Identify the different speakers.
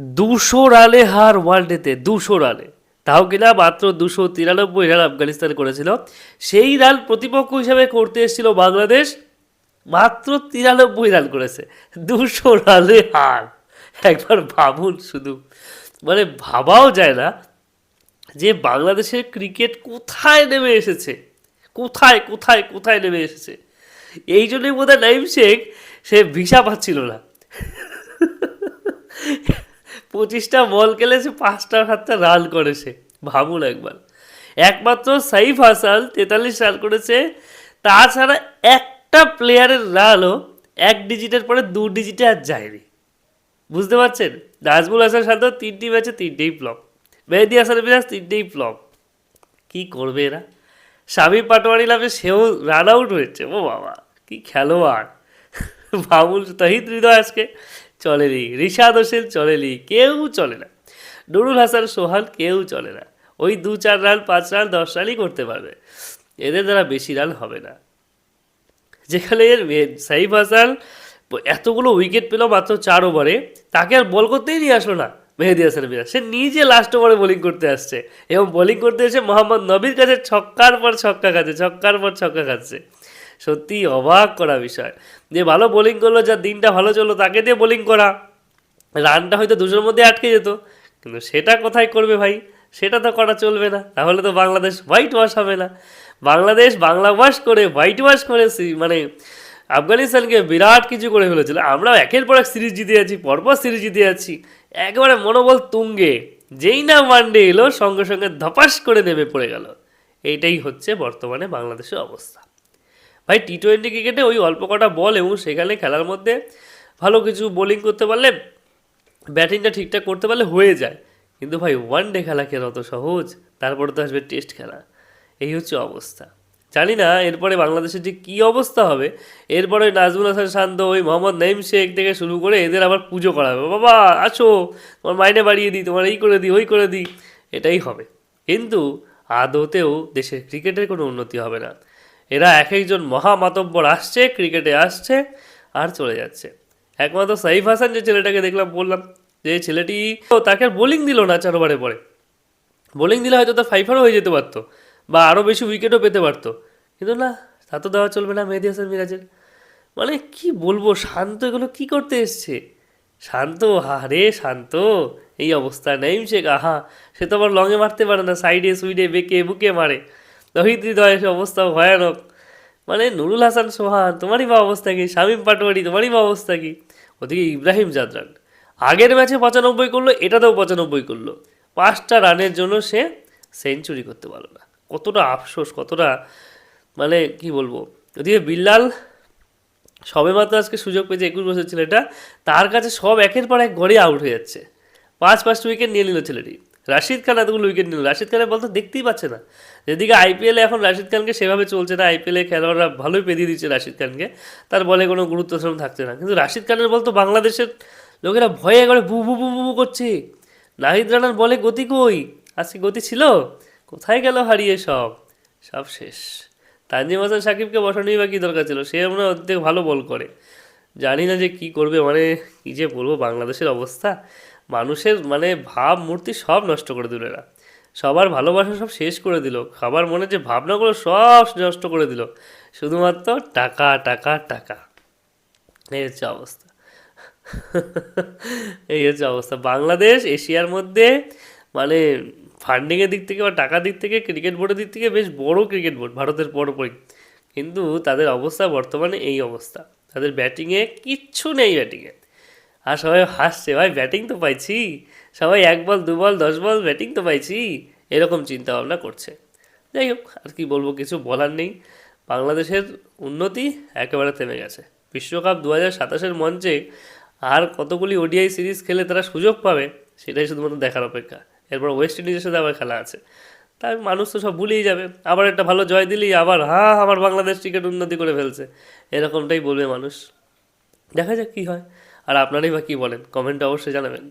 Speaker 1: দুশো রানে হার ওয়ানডেতে দুশো রানে। তাও কিনা মাত্র দুশো তিরানব্বই রান আফগানিস্তান করেছিল। সেই রান প্রতিপক্ষ হিসাবে করতে এসেছিল বাংলাদেশ। মাত্র তিরানব্বই রান করেছে। দুশো রানে হার। একবার ভাবুন শুধু। মানে ভাবাও যায় না যে বাংলাদেশের ক্রিকেট কোথায় নেমে এসেছে। কোথায় কোথায় কোথায় নেমে এসেছে। এই জন্যই বোধ হয় নাইম শেখ সে ভিসা পাচ্ছিল না। পঁচিশটা বল খেলে সে পাঁচটা সাতটা রান করেছে ভাবুন একবার। একমাত্র সাইফ হাসান তেতাল্লিশ রান করেছে। তাছাড়া একটা প্লেয়ারের রানও এক ডিজিটের পরে দু ডিজিটে আর যায়নি। বুঝতে পারছেন? নাজমুল হাসান শান্ত তিনটি ম্যাচে তিনটেই ফ্লপ মেহেদি হাসান মিরাজ তিনটেই ফ্লপ কী করবে এরা? স্বামী পাটোয়ারি নামে সেও রান আউট হয়েছে। ও বাবা, কি খেলোয়াড়। বাবুল তহিদ হৃদয় আজকে। চলেনি, রিশাদ হোসেন চলেনি, কেউ চলে না। নুরুল হাসান সোহান কেউ চলে না। ওই দু চার রান, পাঁচ রান, দশ রানই করতে পারবে। এদের দ্বারা বেশি রান হবে না। যেখানে সাইফ হাসান এতগুলো উইকেট পেল মাত্র চার ওভারে তাকে আর বল করতেই নিয়ে আসলো না মেহেদি হাসান মিরাজ সে নিজে লাস্ট ওভারে বোলিং করতে আসছে এবং বোলিং করতে এসে মোহাম্মদ নবীর কাছে ছক্কার পর ছক্কা খাচ্ছে, ছক্কার পর ছক্কা খাচ্ছে। সত্যি অবাক করা বিষয়। যে ভালো বোলিং করল যার দিনটা ভালো চলল, তাকে দিয়ে বোলিং করা। রানটা হয়তো দুশোর মধ্যে আটকে যেত, কিন্তু সেটা কোথায় করবে ভাই? সেটা তো করা চলবে না। তাহলে তো বাংলাদেশ হোয়াইট ওয়াশ হবে না। বাংলাদেশ বাংলা ওয়াশ করে হোয়াইট ওয়াশ করে মানে আফগানিস্তানকে বিরাট কিছু করে ফেলেছিল। আমরা একের পর এক সিরিজ জিতে যাচ্ছি, পরপর সিরিজ জিতে যাচ্ছি। একেবারে মনোবল তুঙ্গে। যেই না ওয়ানডে এলো, সঙ্গে সঙ্গে ধপাস করে নেমে পড়ে গেল। এইটাই হচ্ছে বর্তমানে বাংলাদেশের অবস্থা। ভাই টি টোয়েন্টি ক্রিকেটে ওই অল্প কটা বল এবং সেখানে খেলার মধ্যে ভালো কিছু বোলিং করতে পারলে ব্যাটিংটা ঠিকঠাক করতে পারলে হয়ে যায়। কিন্তু ভাই ওয়ান ডে খেলা খেলা অত সহজ, তারপরে তো আসবে টেস্ট খেলা। এই হচ্ছে অবস্থা। জানি না, এরপরে বাংলাদেশের যে কী অবস্থা হবে। এরপরে নাজমুল হাসান শান্ত, ওই মোহাম্মদ নাইম শেখ থেকে শুরু করে এদের আবার পুজো করা হবে। বাবা আছো তোমার মাইনে বাড়িয়ে দিই, তোমার এই করে দিই, ওই করে দিই। এটাই হবে। কিন্তু আদতেও দেশের ক্রিকেটের কোনো উন্নতি হবে না। এরা এক একজন মহামাতব্বর আসছে, ক্রিকেটে আসছে আর চলে যাচ্ছে। একমাত্র সাইফ হাসান যে ছেলেটাকে দেখলাম, বললাম যে ছেলেটি তাকে আর বোলিং দিল না চার ওভারে পরে। বোলিং দিলে হয়তো তার ফাইফারও হয়ে যেতে পারতো বা আরও বেশি উইকেটও পেতে পারতো। কিন্তু না, তা তো দেওয়া চলবে না মেহেদি হাসান মিরাজের। মানে কি বলব, শান্ত এগুলো কি করতে এসছে? শান্ত, হা রে শান্ত, এই অবস্থা, নেইম শেখ, আহা, সে তো আবার লংয়ে মারতে পারে না সাইডে সুইডে বেঁকে, বুকে মারে। রোহিত হৃদয় সে অবস্থা ভয়ানক। মানে নুরুল হাসান, সোহান, তোমারই বা অবস্থা কি? শামীম পাটোয়ারি, তোমারই বা অবস্থা কি? ওদিকে ইব্রাহিম জাদরান। আগের ম্যাচে পঁচানব্বই করল, এটাতেও পঁচানব্বই করল। পাঁচটা রানের জন্য সে সেঞ্চুরি করতে পারল না। কতটা আফসোস, কতটা মানে কি বলব? ওদিকে বিল্লাল সবে মাত্র আজকে সুযোগ পেয়েছে, একুশ বছর ছেলেটা, তার কাছে সব একের পর এক ঘরে আউট হয়ে যাচ্ছে। পাঁচ পাঁচটা উইকেট নিয়ে নিল ছেলেটি। রাশিদ খান এতগুলো উইকেট নিল। রাশিদ খানের বল তো দেখতেই পাচ্ছে না। যেদিকে আইপিএলে এখন রাশিদ খানকে সেভাবে চলছে না আইপিএলে খেলোয়াড়রা ভালোই পেদিয়ে দিচ্ছে রাশিদ খানকে, তার বলে কোনো গুরুত্ব সেরকম থাকছে না। কিন্তু রাশিদ খানের বল তো বাংলাদেশের লোকেরা ভয়ে করে বু বু বু বু করছে। নাহিদ রানার বলে গতি কই? আজকে গতি ছিল? কোথায় গেল হারিয়ে সব? সব শেষ। তানজিম হাসান সাকিবকে বসানোই বা কী দরকার ছিল? সে আমরা অর্ধেক ভালো বল করে। জানি না যে কি করবে মানে কী যে বলব, বাংলাদেশের অবস্থা। মানুষের মানে ভাব, মূর্তি সব নষ্ট করে দিল এরা। সবার ভালোবাসা সব শেষ করে দিল। খাবার মনে যে ভাবনাগুলো সব নষ্ট করে দিল। শুধুমাত্র টাকা টাকা টাকা। এই হচ্ছে অবস্থা। এই হচ্ছে অবস্থা। বাংলাদেশ, এশিয়ার মধ্যে মানে ফান্ডিংয়ের দিক থেকে বা টাকার দিক থেকে ক্রিকেট বোর্ডের দিক থেকে বেশ বড় ক্রিকেট বোর্ড ভারতের পরপরই। কিন্তু তাদের অবস্থা বর্তমানে এই অবস্থা। তাদের ব্যাটিংয়ে কিচ্ছু নেই ব্যাটিংয়ে আর সবাই হাসছে, ভাই ব্যাটিং তো পাইছি। সবাই এক বল, দু বল, দশ বল ব্যাটিং তো পাইছি। এরকম চিন্তা ভাবনা করছে। যাই হোক, আর কি বলব, কিছু বলার নেই। বাংলাদেশের উন্নতি একেবারে থেমে গেছে। বিশ্বকাপ দু হাজার সাতাশের মঞ্চে আর কতগুলি ওডিআই সিরিজ খেলে তারা সুযোগ পাবে, সেটাই শুধুমাত্র দেখার অপেক্ষা। এরপর ওয়েস্ট ইন্ডিজের সাথে আবার খেলা আছে। তাই মানুষ তো সব ভুলেই যাবে। আবার একটা ভালো জয় দিলেই আবার হ্যাঁ আমার বাংলাদেশ ক্রিকেট উন্নতি করে ফেলছে। এরকমটাই বলবে মানুষ। দেখা যাক কী হয়। আর আপনারাই বা কী বলেন? কমেন্টে অবশ্যই জানাবেন।